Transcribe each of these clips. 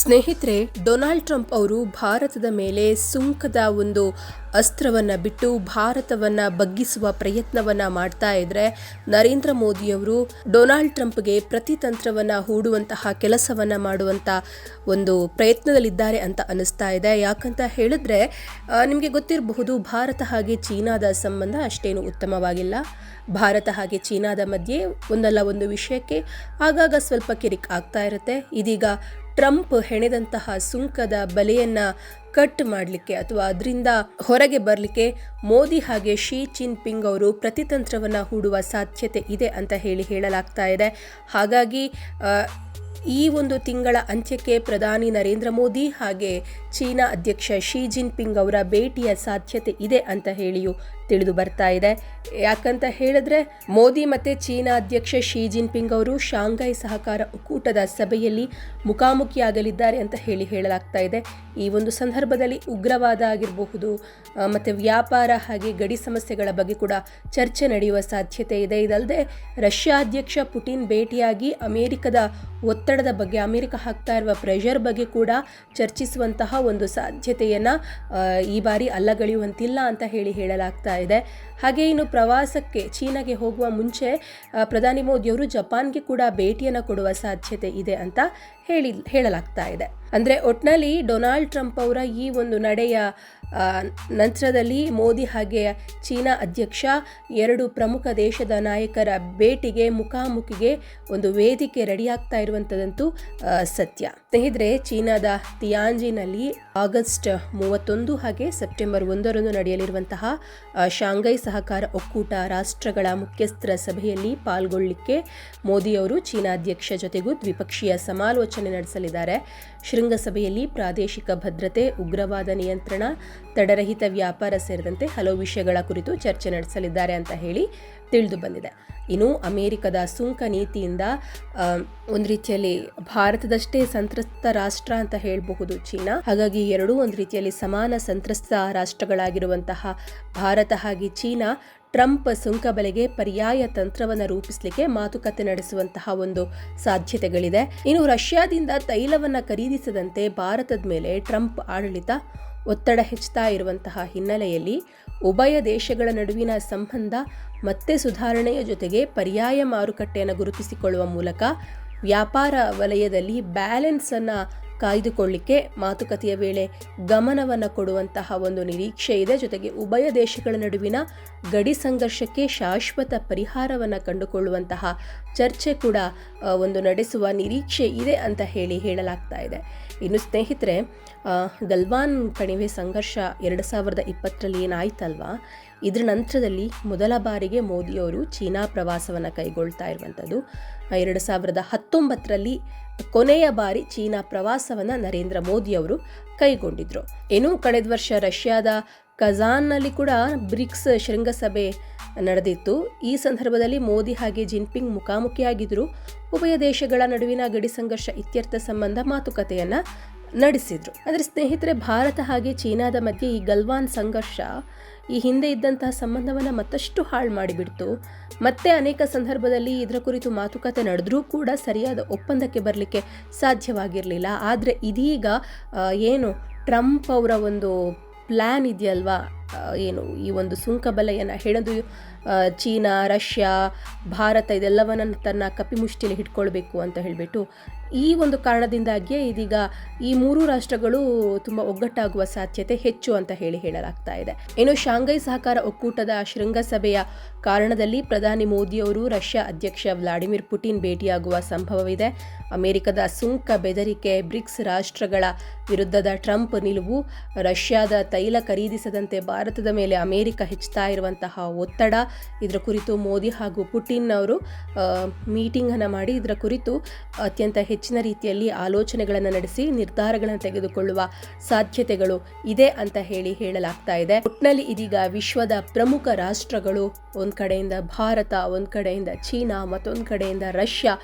ಸ್ನೇಹಿತರೆ, Donald Trump ಅವರು ಭಾರತದ ಮೇಲೆ ಸುಂಕದ ಒಂದು ಅಸ್ತ್ರವನ್ನು ಬಿಟ್ಟು ಭಾರತವನ್ನು ಬಗ್ಗಿಸುವ ಪ್ರಯತ್ನವನ್ನು ಮಾಡ್ತಾ ಇದ್ರೆ ನರೇಂದ್ರ ಮೋದಿಯವರು ಡೊನಾಲ್ಡ್ ಟ್ರಂಪ್ಗೆ ಪ್ರತಿತಂತ್ರವನ್ನು ಹೂಡುವಂತಹ ಕೆಲಸವನ್ನು ಮಾಡುವಂಥ ಒಂದು ಪ್ರಯತ್ನದಲ್ಲಿದ್ದಾರೆ ಅಂತ ಅನಿಸ್ತಾ ಇದೆ. ಯಾಕಂತ ಹೇಳಿದ್ರೆ ನಿಮಗೆ ಗೊತ್ತಿರಬಹುದು, ಭಾರತ ಹಾಗೆ ಚೀನಾದ ಸಂಬಂಧ ಅಷ್ಟೇನು ಉತ್ತಮವಾಗಿಲ್ಲ. ಭಾರತ ಹಾಗೆ ಚೀನಾದ ಮಧ್ಯೆ ಒಂದಲ್ಲ ಒಂದು ವಿಷಯಕ್ಕೆ ಆಗಾಗ ಸ್ವಲ್ಪ ಕಿರಿಕ್ ಆಗ್ತಾ ಇರುತ್ತೆ. ಇದೀಗ ಟ್ರಂಪ್ ಹೆಣೆದಂತಹ ಸುಂಕದ ಬಲೆಯನ್ನು ಕಟ್ ಮಾಡಲಿಕ್ಕೆ ಅಥವಾ ಅದರಿಂದ ಹೊರಗೆ ಬರಲಿಕ್ಕೆ ಮೋದಿ ಹಾಗೆ ಶಿ ಜಿನ್ ಪಿಂಗ್ ಅವರು ಪ್ರತಿತಂತ್ರವನ್ನು ಹೂಡುವ ಸಾಧ್ಯತೆ ಇದೆ ಅಂತ ಹೇಳಿ ಹೇಳಲಾಗ್ತಾ ಇದೆ. ಹಾಗಾಗಿ ಈ ಒಂದು ತಿಂಗಳ ಅಂತ್ಯಕ್ಕೆ ಪ್ರಧಾನಿ ನರೇಂದ್ರ ಮೋದಿ ಹಾಗೆ ಚೀನಾ ಅಧ್ಯಕ್ಷ ಶಿ ಜಿನ್ಪಿಂಗ್ ಅವರ ಭೇಟಿಯ ಸಾಧ್ಯತೆ ಇದೆ ಅಂತ ಹೇಳಿಯೂ ತಿಳಿದು ಬರ್ತಾ ಇದೆ. ಯಾಕಂತ ಹೇಳಿದ್ರೆ, ಮೋದಿ ಮತ್ತೆ ಚೀನಾ ಅಧ್ಯಕ್ಷ ಶಿ ಜಿನ್ಪಿಂಗ್ ಅವರು ಶಾಂಘೈ ಸಹಕಾರ ಒಕ್ಕೂಟದ ಸಭೆಯಲ್ಲಿ ಮುಖಾಮುಖಿಯಾಗಲಿದ್ದಾರೆ ಅಂತ ಹೇಳಿ ಹೇಳಲಾಗ್ತಾ ಇದೆ. ಈ ಒಂದು ಸಂದರ್ಭದಲ್ಲಿ ಉಗ್ರವಾದ ಆಗಿರಬಹುದು ಮತ್ತು ವ್ಯಾಪಾರ ಹಾಗೆ ಗಡಿ ಸಮಸ್ಯೆಗಳ ಬಗ್ಗೆ ಕೂಡ ಚರ್ಚೆ ನಡೆಯುವ ಸಾಧ್ಯತೆ ಇದೆ. ಇದಲ್ಲದೆ, ರಷ್ಯಾ ಅಧ್ಯಕ್ಷ ಪುಟಿನ್ ಭೇಟಿಯಾಗಿ ಅಮೆರಿಕದ ಒತ್ತಡದ ಬಗ್ಗೆ, ಅಮೆರಿಕ ಹಾಕ್ತಾ ಇರುವ ಪ್ರೆಷರ್ ಬಗ್ಗೆ ಕೂಡ ಚರ್ಚಿಸುವಂತಹ ಒಂದು ಸಾಧ್ಯತೆಯನ್ನು ಈ ಬಾರಿ ಅಲ್ಲಗಳೆಯುವಂತಿಲ್ಲ ಅಂತ ಹೇಳಿ ಹೇಳಲಾಗ್ತಾ ಹಾಗೆ ಇನ್ನು ಪ್ರವಾಸಕ್ಕೆ ಚೀನಾಗೆ ಹೋಗುವ ಮುಂಚೆ ಪ್ರಧಾನಿ ಮೋದಿಯವರು ಜಪಾನ್ಗೆ ಕೂಡ ಭೇಟಿಯನ್ನು ಕೊಡುವ ಸಾಧ್ಯತೆ ಇದೆ ಅಂತ ಹೇಳಿ, ಹೇಳಲಾಗ್ತಾ ಇದೆ. ಅಂದರೆ ಒಟ್ನಲ್ಲಿ ಡೊನಾಲ್ಡ್ ಟ್ರಂಪ್ ಅವರ ಈ ಒಂದು ನಡೆಯ ನಂತರದಲ್ಲಿ ಮೋದಿ ಹಾಗೆ ಚೀನಾ ಅಧ್ಯಕ್ಷ, ಎರಡು ಪ್ರಮುಖ ದೇಶದ ನಾಯಕರ ಭೇಟಿಗೆ ಮುಖಾಮುಖಿಗೆ ಒಂದು ವೇದಿಕೆ ರೆಡಿಯಾಗ್ತಾ ಇರುವಂಥದ್ದಂತೂ ಸತ್ಯ. ಸ್ನೇಹಿತರೆ, ಚೀನಾದ ತಿಯಾಂಜಿನಲ್ಲಿ ಆಗಸ್ಟ್ ಮೂವತ್ತೊಂದು ಹಾಗೆ ಸೆಪ್ಟೆಂಬರ್ ಒಂದರಂದು ನಡೆಯಲಿರುವಂತಹ ಶಾಂಘೈ ಸಹಕಾರ ಒಕ್ಕೂಟ ರಾಷ್ಟ್ರಗಳ ಮುಖ್ಯಸ್ಥರ ಸಭೆಯಲ್ಲಿ ಪಾಲ್ಗೊಳ್ಳಲಿಕ್ಕೆ ಮೋದಿಯವರು ಚೀನಾ ಅಧ್ಯಕ್ಷ ಜೊತೆಗೂ ದ್ವಿಪಕ್ಷೀಯ ಸಮಾಲೋಚನೆ ನಡೆಸಲಿದ್ದಾರೆ. ಶೃಂಗಸಭೆಯಲ್ಲಿ ಪ್ರಾದೇಶಿಕ ಭದ್ರತೆ, ಉಗ್ರವಾದ ನಿಯಂತ್ರಣ ತಡರಹಿತ ವ್ಯಾಪಾರ ಸೇರಿದಂತೆ ಹಲವು ವಿಷಯಗಳ ಕುರಿತು ಚರ್ಚೆ ನಡೆಸಲಿದ್ದಾರೆ ಅಂತ ಹೇಳಿ ತಿಳಿದು ಬಂದಿದೆ. ಇನ್ನು ಅಮೆರಿಕದ ಸುಂಕ ನೀತಿಯಿಂದ ಒಂದು ರೀತಿಯಲ್ಲಿ ಭಾರತದಷ್ಟೇ ಸಂತ್ರಸ್ತ ರಾಷ್ಟ್ರ ಅಂತ ಹೇಳಬಹುದು ಚೀನಾ. ಹಾಗಾಗಿ ಎರಡೂ ಒಂದು ರೀತಿಯಲ್ಲಿ ಸಮಾನ ಸಂತ್ರಸ್ತ ರಾಷ್ಟ್ರಗಳಾಗಿರುವಂತಹ ಭಾರತ ಹಾಗೆ ಚೀನಾ ಟ್ರಂಪ್ ಸುಂಕ ಬಲೆಗೆ ಪರ್ಯಾಯ ತಂತ್ರವನ್ನು ರೂಪಿಸಲಿಕ್ಕೆ ಮಾತುಕತೆ ನಡೆಸುವಂತಹ ಒಂದು ಸಾಧ್ಯತೆಗಳಿದೆ. ಇನ್ನು ರಷ್ಯಾದಿಂದ ತೈಲವನ್ನು ಖರೀದಿಸದಂತೆ ಭಾರತದ ಮೇಲೆ ಟ್ರಂಪ್ ಆಡಳಿತ ಒತ್ತಡ ಹೆಚ್ಚುತ್ತಾ ಇರುವಂತಹ ಹಿನ್ನೆಲೆಯಲ್ಲಿ ಉಭಯ ದೇಶಗಳ ನಡುವಿನ ಸಂಬಂಧ ಮತ್ತೆ ಸುಧಾರಣೆಯ ಜೊತೆಗೆ ಪರ್ಯಾಯ ಮಾರುಕಟ್ಟೆಯನ್ನು ಗುರುತಿಸಿಕೊಳ್ಳುವ ಮೂಲಕ ವ್ಯಾಪಾರ ವಲಯದಲ್ಲಿ ಬ್ಯಾಲೆನ್ಸನ್ನು ಕಾಯ್ದುಕೊಳ್ಳಿಕ್ಕೆ ಮಾತುಕತೆಯ ವೇಳೆ ಗಮನವನ್ನು ಕೊಡುವಂತಹ ಒಂದು ನಿರೀಕ್ಷೆ ಇದೆ. ಜೊತೆಗೆ ಉಭಯ ದೇಶಗಳ ನಡುವಿನ ಗಡಿ ಸಂಘರ್ಷಕ್ಕೆ ಶಾಶ್ವತ ಪರಿಹಾರವನ್ನು ಕಂಡುಕೊಳ್ಳುವಂತಹ ಚರ್ಚೆ ಕೂಡ ಒಂದು ನಡೆಸುವ ನಿರೀಕ್ಷೆ ಇದೆ ಅಂತ ಹೇಳಿ ಹೇಳಲಾಗ್ತಾ ಇದೆ. ಇನ್ನು ಸ್ನೇಹಿತರೆ ಗಲ್ವಾನ್ ಕಣಿವೆ ಸಂಘರ್ಷ ಎರಡು ಸಾವಿರದ ಇಪ್ಪತ್ತರಲ್ಲಿ ಏನಾಯ್ತಲ್ವಾ? ಇದರ ನಂತರದಲ್ಲಿ ಮೊದಲ ಬಾರಿಗೆ ಮೋದಿಯವರು ಚೀನಾ ಪ್ರವಾಸವನ್ನು ಕೈಗೊಳ್ತಾ ಇರುವಂಥದ್ದು ಎರಡು ಸಾವಿರದ ಹತ್ತೊಂಬತ್ತರಲ್ಲಿ ಕೊನೆಯ ಬಾರಿ ಚೀನಾ ಪ್ರವಾಸವನ್ನು ನರೇಂದ್ರ ಮೋದಿಯವರು ಕೈಗೊಂಡಿದ್ರು. ಏನು ಕಳೆದ ವರ್ಷ ರಷ್ಯಾದ ಕಜಾನ್ನಲ್ಲಿ ಕೂಡ ಬ್ರಿಕ್ಸ್ ಶೃಂಗಸಭೆ ನಡೆದಿತ್ತು. ಈ ಸಂದರ್ಭದಲ್ಲಿ ಮೋದಿ ಹಾಗೆ ಜಿನ್ಪಿಂಗ್ ಮುಖಾಮುಖಿಯಾಗಿದ್ದರು ಉಭಯ ದೇಶಗಳ ನಡುವಿನ ಗಡಿ ಸಂಘರ್ಷ ಇತ್ಯರ್ಥ ಸಂಬಂಧ ಮಾತುಕತೆಯನ್ನು ನಡೆಸಿದ್ರು. ಆದರೆ ಸ್ನೇಹಿತರೆ, ಭಾರತ ಹಾಗೆ ಚೀನಾದ ಮಧ್ಯೆ ಈ ಗಲ್ವಾನ್ ಸಂಘರ್ಷ ಈ ಹಿಂದೆ ಇದ್ದಂತಹ ಸಂಬಂಧವನ್ನು ಮತ್ತಷ್ಟು ಹಾಳು ಮಾಡಿಬಿಡ್ತು. ಮತ್ತೆ ಅನೇಕ ಸಂದರ್ಭದಲ್ಲಿ ಇದರ ಕುರಿತು ಮಾತುಕತೆ ನಡೆದರೂ ಕೂಡ ಸರಿಯಾದ ಒಪ್ಪಂದಕ್ಕೆ ಬರಲಿಕ್ಕೆ ಸಾಧ್ಯವಾಗಿರಲಿಲ್ಲ. ಆದರೆ ಇದೀಗ ಏನು ಟ್ರಂಪ್ ಅವರ ಒಂದು ಪ್ಲ್ಯಾನ್ ಇದೆಯಲ್ವಾ? ಏನು ಈ ಒಂದು ಸುಂಕ ಬಲೆಯನ್ನು ಚೀನಾ, ರಷ್ಯಾ, ಭಾರತ ಇದೆಲ್ಲವನ್ನು ತನ್ನ ಕಪಿಮುಷ್ಟಿಯಲ್ಲಿ ಹಿಡ್ಕೊಳ್ಬೇಕು ಅಂತ ಹೇಳಿಬಿಟ್ಟು ಈ ಒಂದು ಕಾರಣದಿಂದಾಗಿಯೇ ಇದೀಗ ಈ ಮೂರು ರಾಷ್ಟ್ರಗಳು ತುಂಬ ಒಗ್ಗಟ್ಟಾಗುವ ಸಾಧ್ಯತೆ ಹೆಚ್ಚು ಅಂತ ಹೇಳಿ ಹೇಳಲಾಗ್ತಾ ಇದೆ. ಇನ್ನು ಶಾಂಘೈ ಸಹಕಾರ ಒಕ್ಕೂಟದ ಶೃಂಗಸಭೆಯ ಕಾರಣದಲ್ಲಿ ಪ್ರಧಾನಿ ಮೋದಿಯವರು ರಷ್ಯಾ ಅಧ್ಯಕ್ಷ ವ್ಲಾಡಿಮಿರ್ ಪುಟಿನ್ ಭೇಟಿಯಾಗುವ ಸಂಭವವಿದೆ. ಅಮೆರಿಕದ ಸುಂಕ ಬೆದರಿಕೆ, ಬ್ರಿಕ್ಸ್ ರಾಷ್ಟ್ರಗಳ ವಿರುದ್ಧದ ಟ್ರಂಪ್ ನಿಲುವು, ರಷ್ಯಾದ ತೈಲ ಖರೀದಿಸದಂತೆ ಭಾರತದ ಮೇಲೆ ಅಮೇರಿಕ ಹೆಚ್ಚುತ್ತಾ ಇರುವಂತಹ ಒತ್ತಡ, ಇದರ ಕುರಿತು ಮೋದಿ ಹಾಗೂ ಪುಟಿನ್ ಅವರು ಮೀಟಿಂಗನ್ನು ಮಾಡಿ ಇದರ ಕುರಿತು ಅತ್ಯಂತ ಹೆಚ್ಚಿನ ರೀತಿಯಲ್ಲಿ ಆಲೋಚನೆಗಳನ್ನು ನಡೆಸಿ ನಿರ್ಧಾರಗಳನ್ನು ತೆಗೆದುಕೊಳ್ಳುವ ಸಾಧ್ಯತೆಗಳು ಇದೆ ಅಂತ ಹೇಳಿ ಹೇಳಲಾಗ್ತಾ ಇದೆ. ಒಟ್ಟಿನಲ್ಲಿ ಇದೀಗ ವಿಶ್ವದ ಪ್ರಮುಖ ರಾಷ್ಟ್ರಗಳು, ಒಂದು ಕಡೆಯಿಂದ ಭಾರತ, ಒಂದು ಕಡೆಯಿಂದ ಚೀನಾ, ಮತ್ತೊಂದು ಕಡೆಯಿಂದ ರಷ್ಯಾ,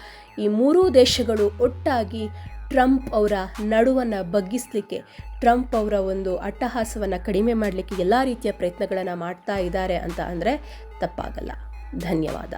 ಈ ಮೂರೂ ದೇಶಗಳು ಒಟ್ಟಾಗಿ ಟ್ರಂಪ್ ಅವರ ನಡುವನ್ನು ಬಗ್ಗಿಸಲಿಕ್ಕೆ ಟ್ರಂಪ್ ಅವರ ಒಂದು ಅಟ್ಟಹಾಸವನ್ನು ಕಡಿಮೆ ಮಾಡಲಿಕ್ಕೆ ಎಲ್ಲ ರೀತಿಯ ಪ್ರಯತ್ನಗಳನ್ನು ಮಾಡ್ತಾ ಇದ್ದಾರೆ ಅಂತ ಅಂದರೆ ತಪ್ಪಾಗಲ್ಲ. ಧನ್ಯವಾದ.